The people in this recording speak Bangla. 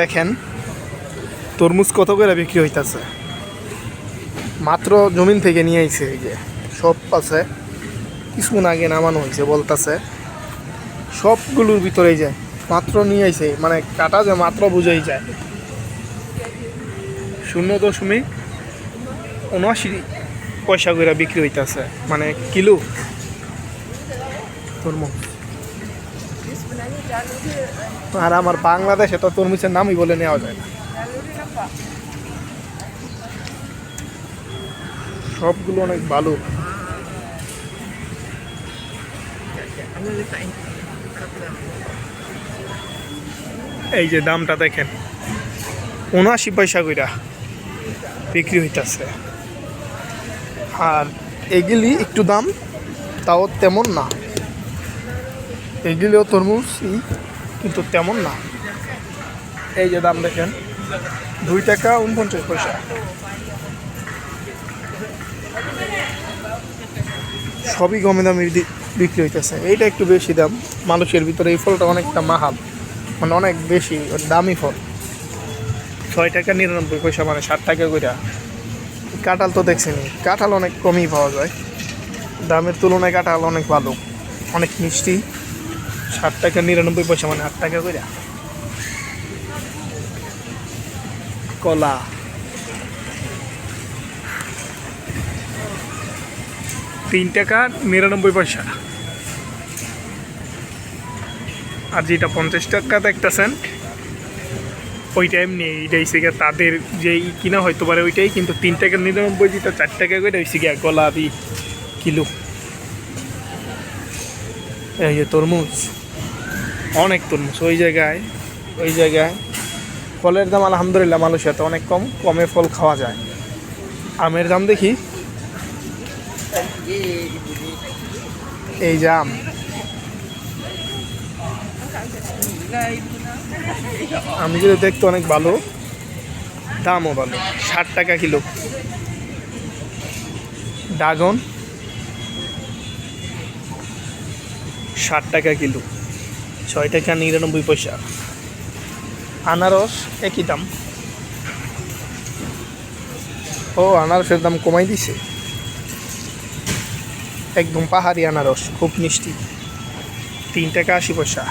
দেখেন, তরমুজ কত করে বিক্রি হইতাছে? মাত্র জমিন থেকে নিয়ে আইছে এই যে, সব আছে। কিছুক্ষণ আগে নামানো হয়েছে বলতাছে। সবগুলোর ভিতরেই যে, মাত্র নিয়ে আইছে মানে কাটা যে মাত্র বুঝেই যায়। শূন্য দশমিক উনআশি পয়সা করে বিক্রি হইতাছে মানে কিলো তরমুজ। আর আমার বাংলাদেশে তো তরমুজের নামই বলে নেওয়া যায় না। সবগুলো অনেক ভালো। এই যে দামটা দেখেন। উনআশি পয়সা কইরা বিক্রি হইতাছে। আর এগুলি একটু দাম, তাও তেমন না। এগুলিও তরমুজ কিন্তু তেমন না। এই যে দাম দেখেন, দুই টাকা উনপঞ্চাশ পয়সা। সবই কমে দামের দি- বিক্রি হইতেছে। এইটা একটু বেশি দাম। মানুষের ভিতরে এই ফলটা অনেকটা মাহাল। মানে অনেক বেশি, দামি ফল। ছয় টাকা নিরানব্বই পয়সা মানে ষাট টাকা কইরা। কাঁঠাল তো দেখছেনি কাঁঠাল অনেক কমই পাওয়া যায়। দামের তুলনায় কাঁঠাল অনেক ভালো। অনেক মিষ্টি। ষাট টাকা নিরানব্বই পয়সা মানে আট টাকা কইরা। কলা। তিন টাকা নিরানব্বই পয়সা। আর যেটা পঞ্চাশ টাকা দেখতেছেন, ওইটা এমনি, এইটা হচ্ছে গিয়ে তাদের যেই কিনা হয়তো পারে ওইটাই, কিন্তু তিন টাকা নিরানব্বই যেটা চার টাকা করে হয়েছে গিয়ে গোলাপি কিলো। এই যে তরমুজ। অনেক তরমুজ ওই জায়গায় ওই জায়গায়। ফলের দাম আলহামদুলিল্লাহ মালয়েশিয়াতে অনেক কম, কমে ফল খাওয়া যায়। আমের দাম দেখি। এই যে আম। আমগুলো দেখতে অনেক ভালো, দামও ভালো, ষাট টাকা কিলো। ড্রাগন ষাট টাকা কিলো। ছয় টাকা নিরানব্বই পয়সা। আনারস একই দাম। ও, আনারসের দাম কমাই দিছে। একদম পাহাড়ি আনারস, খুব মিষ্টি। তিন টাকা আশি পয়সা।